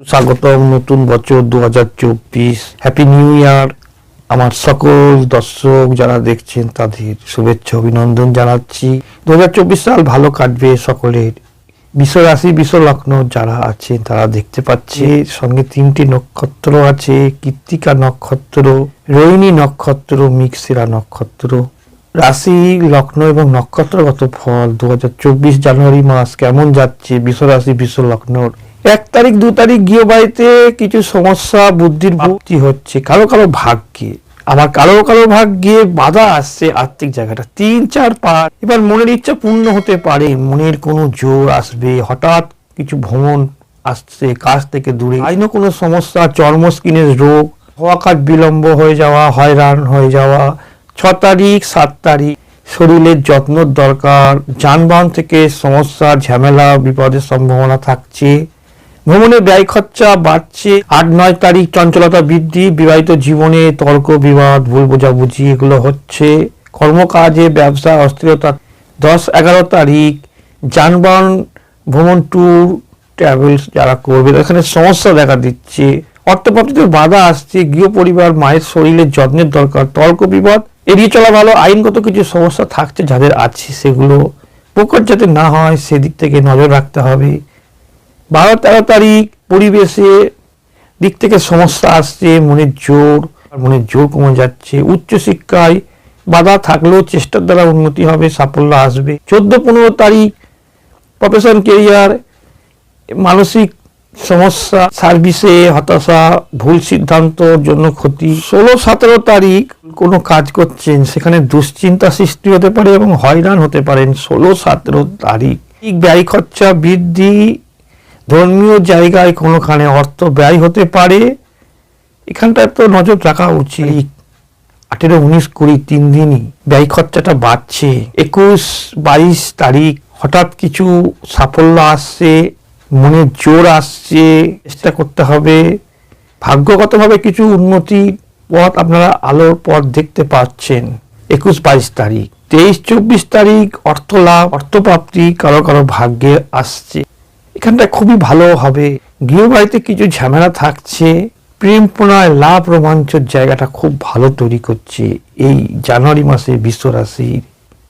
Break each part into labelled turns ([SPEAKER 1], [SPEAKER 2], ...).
[SPEAKER 1] স্বাগতম নতুন বছর দু হাজার চব্বিশ। হ্যাপি নিউ ইয়ার আমার সকল দর্শক যারা দেখছেন, তাদের শুভেচ্ছা, অভিনন্দন জানাচ্ছি। দু হাজার চব্বিশ সাল ভালো কাটবে সকলের। বিশ্ব রাশি বিশ্ব লগ্ন যারা আছেন, তারা দেখতে পাচ্ছে সঙ্গে তিনটি নক্ষত্র আছে, কৃত্তিকা নক্ষত্র, রোহিণী নক্ষত্র মিক্সিরা নক্ষত্র। রাশি, লগ্ন এবং নক্ষত্রগত ফল দু হাজার চব্বিশ জানুয়ারি মাস কেমন যাচ্ছে? বিশ্ব রাশি বিশ্ব এক তারিখ দু তারিখ গিয়ে বাড়িতে কিছু সমস্যা বুদ্ধির ভক্তি হচ্ছে কারও কারও ভাগ্যে। আমার কারও কারও ভাগ্যে বাধা আসছে আর্থিক জায়গাটা। তিন চার পাঁচ। এবার মনের ইচ্ছা পূর্ণ হতে পারে মনের কোনো জোর আসবে হঠাৎ কিছু ভ্রমণ আসছে কাজ থেকে দূরে। আইনও কোনো সমস্যা চর্ম স্কিনের রোগ হওয়া কাজ বিলম্ব হয়ে যাওয়া হয়রান হয়ে যাওয়া ছ তারিখ সাত তারিখ শরীরের যত্ন দরকার যানবাহন থেকে সমস্যা ঝামেলা বিপদের সম্ভাবনা থাকছে। ভ্রমণে ব্যয় খরচা বাড়ছে। আট, নয় তারিখ চঞ্চলতা বৃদ্ধি, বিবাহিত জীবনে তর্ক, বিবাদ, ভুল বোঝাবুঝি, এগুলো হচ্ছে। কর্মকাজে ব্যবসা, অস্থিরতা। দশ, এগারো তারিখ, যানবাহন, ভ্রমণ ট্যুর ট্রাভেলস যারা করবে এখানে সমস্যা দেখা দিচ্ছে। অর্থপ্রাপ্তিতে বাধা আসছে গৃহ পরিবার মায়ের শরীরের যত্নের দরকার, তর্ক, বিবাদ। এড়িয়ে চলা ভালো, আইনগত কিছু সমস্যা থাকছে যাদের আছে, সেগুলো প্রকট যাতে না হয়, সেদিক থেকে নজর রাখতে হবে। বারো তেরো তারিখ পরিবেশে দিক থেকে সমস্যা আসছে, মনের জোর মনের জোর কমে যাচ্ছে। উচ্চশিক্ষায় বাধা থাকলেও চেষ্টার দ্বারা উন্নতি হবে, সাফল্য আসবে। চোদ্দ পনেরো তারিখ প্রফেশন কেরিয়ার মানসিক সমস্যা সার্ভিসে হতাশা, ভুল সিদ্ধান্তর জন্য ক্ষতি। ষোলো সতেরো তারিখ কোনো কাজ করছেন, সেখানে দুশ্চিন্তা সৃষ্টি হতে পারে এবং হয়রান হতে পারেন ষোলো সতেরো তারিখ ব্যয় খরচা বৃদ্ধি ধর্মীয় জায়গায় কোনোখানে অর্থ ব্যয় হতে পারে, এখানটায় তো নজর রাখা উচিত। আঠেরো, উনিশ, কুড়ি, তিন দিনই ব্যয় খরচাটা বাড়ছে। একুশ, বাইশ তারিখ হঠাৎ কিছু সাফল্য আসছে মনের জোর আসছে, চেষ্টা করতে হবে। ভাগ্যগতভাবে কিছু উন্নতি পথ আপনারা আলোর পথ দেখতে পাচ্ছেন। একুশ, বাইশ তারিখ, তেইশ, চব্বিশ তারিখ অর্থ লাভ অর্থপ্রাপ্তি কারও কারও ভাগ্যে আসছে। এখানটা খুবই ভালো হবে। গৃহবাড়িতে কিছু ঝামেলা থাকছে। প্রেম প্রণয়, লাভ রোমাঞ্চর জায়গাটা খুব ভালো তৈরি করছে এই জানুয়ারি মাসে বিশ্ব রাশির।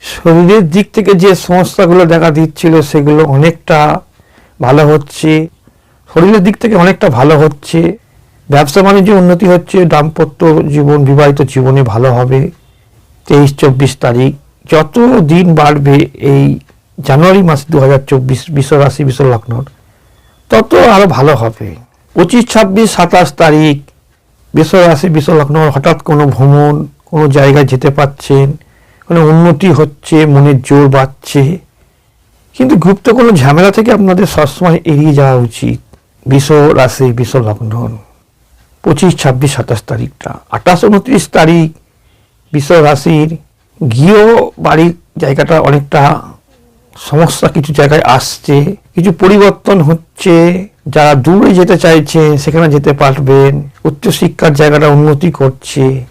[SPEAKER 1] শরীরের দিক থেকে যে সমস্যাগুলো দেখা দিচ্ছিল সেগুলো অনেকটা ভালো হচ্ছে। শরীরের দিক থেকে অনেকটা ভালো হচ্ছে। ব্যবসা বাণিজ্য উন্নতি হচ্ছে, দাম্পত্য জীবন, বিবাহিত জীবনে ভালো হবে। তেইশ, চব্বিশ তারিখ, যত দিন বাড়বে এই জানুয়ারি মাস দু হাজার চব্বিশ বিশ্ব রাশি বিশ্ব লগ্নর তত আরও ভালো হবে। পঁচিশ, ছাব্বিশ, সাতাশ তারিখ বিশ্ব রাশি বিশ্ব লগ্নর হঠাৎ কোনো ভ্রমণ, কোনো জায়গায় যেতে পাচ্ছেন, কোনো উন্নতি হচ্ছে, মনের জোর বাড়ছে। কিন্তু গুপ্ত কোনো ঝামেলা থেকে আপনাদের সবসময় এড়িয়ে যাওয়া উচিত বিশ্ব রাশি বিশ্ব লগ্ন পঁচিশ, ছাব্বিশ, সাতাশ তারিখটা, আঠাশ, উনত্রিশ তারিখ বিশ্ব রাশির গৃহ বাড়ির জায়গাটা অনেকটা সমস্যা কিছু জায়গায় আসছে, কিছু পরিবর্তন হচ্ছে, যারা দূরে যেতে চাইছে সেখানে যেতে পারবেন। উচ্চশিক্ষার জায়গাটা উন্নতি করছে।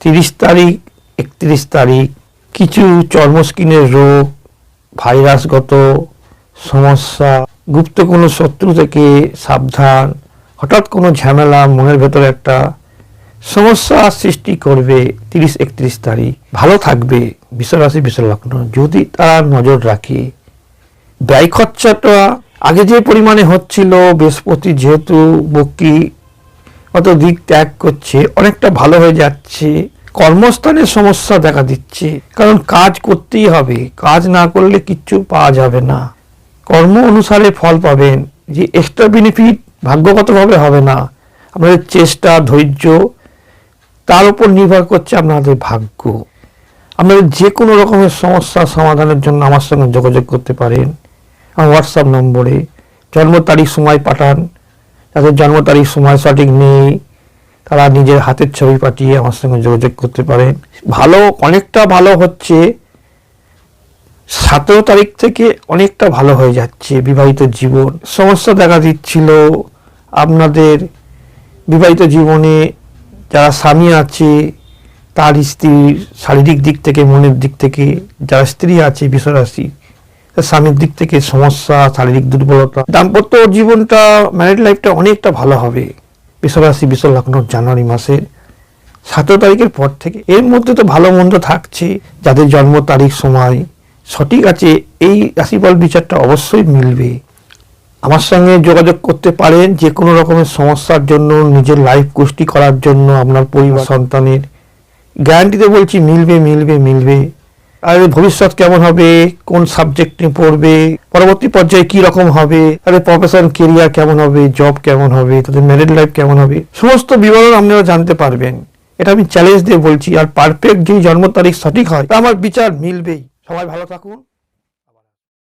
[SPEAKER 1] তিরিশ তারিখ, একত্রিশ তারিখ, কিছু চর্মস্কিনের রোগ, ভাইরাসগত সমস্যা, গুপ্ত কোনো শত্রু থেকে সাবধান। হঠাৎ কোনো ঝামেলা, মনের ভেতরে একটা সমস্যা সৃষ্টি করবে তিরিশ একত্রিশ তারিখ। ভালো থাকবে, বিশ্বরাশি বিশ্বলগ্ন। যদি তারা নজর রাখে, ব্যয় খরচাটা আগে যে পরিমাণে হচ্ছিল, বৃহস্পতি যেহেতু বকি অত দিক ত্যাগ করছে, অনেকটা ভালো হয়ে যাচ্ছে। কর্মস্থানের সমস্যা দেখা দিচ্ছে। কারণ কাজ করতেই হবে। কাজ না করলে কিচ্ছু পাওয়া যাবে না। কর্ম অনুসারে ফল পাবেন। যে এক্সট্রা বেনিফিট ভাগ্যগতভাবে হবে না। আপনাদের চেষ্টা, ধৈর্য তার উপর নির্ভর করছে আপনাদের ভাগ্য। আপনাদের যে কোনো রকমের সমস্যা সমাধানের জন্য আমার সঙ্গে যোগাযোগ করতে পারেন। আমার হোয়াটসঅ্যাপ নম্বরে জন্ম তারিখ, সময় পাঠান। যাদের জন্ম তারিখ, সময় সঠিক নেই, তারা নিজের হাতের ছবি পাঠিয়ে আমার সঙ্গে যোগাযোগ করতে পারেন। ভালো, অনেকটা ভালো হচ্ছে। সতেরো তারিখ থেকে অনেকটা ভালো হয়ে যাচ্ছে বিবাহিত জীবন। সমস্যা দেখা দিচ্ছিল আপনাদের বিবাহিত জীবনে যারা স্বামী আছে, তার স্ত্রীর শারীরিক দিক থেকে, মনের দিক থেকে, যারা স্ত্রী আছে বিশ্বরাশি স্বামীর দিক থেকে সমস্যা, শারীরিক দুর্বলতা। দাম্পত্য জীবনটা ম্যারিড লাইফটা অনেকটা ভালো হবে। বিশ্বরাশি বিশ্ব লগ্ন, জানুয়ারি মাসের সতেরো তারিখের পর থেকে। এর মধ্যে তো ভালো মন্দ থাকছে, যাদের জন্ম তারিখ, সময় সঠিক আছে, এই রাশিফল বিচারটা অবশ্যই মিলবে। আমার সঙ্গে যোগাযোগ করতে পারেন যে কোনো রকমের সমস্যার জন্য নিজের লাইফ গোষ্ঠী করার জন্য আপনার পরিবার সন্তানের। গ্যারান্টিতে বলছি মিলবে মিলবে মিলবে। আর ভবিষ্যৎ কেমন হবে? কোন সাবজেক্ট নিয়ে পড়বে? পরবর্তী পর্যায়ে কি রকম হবে? তাদের প্রফেশন কেরিয়ার কেমন হবে? জব কেমন হবে? তাদের ম্যারিড লাইফ কেমন হবে? সমস্ত বিবরণ আপনারা জানতে পারবেন। এটা আমি চ্যালেঞ্জ দিয়ে বলছি আর পারফেক্ট যদি জন্ম তারিখ সঠিক হয় আমার বিচার মিলবেই। সবাই ভালো থাকুন।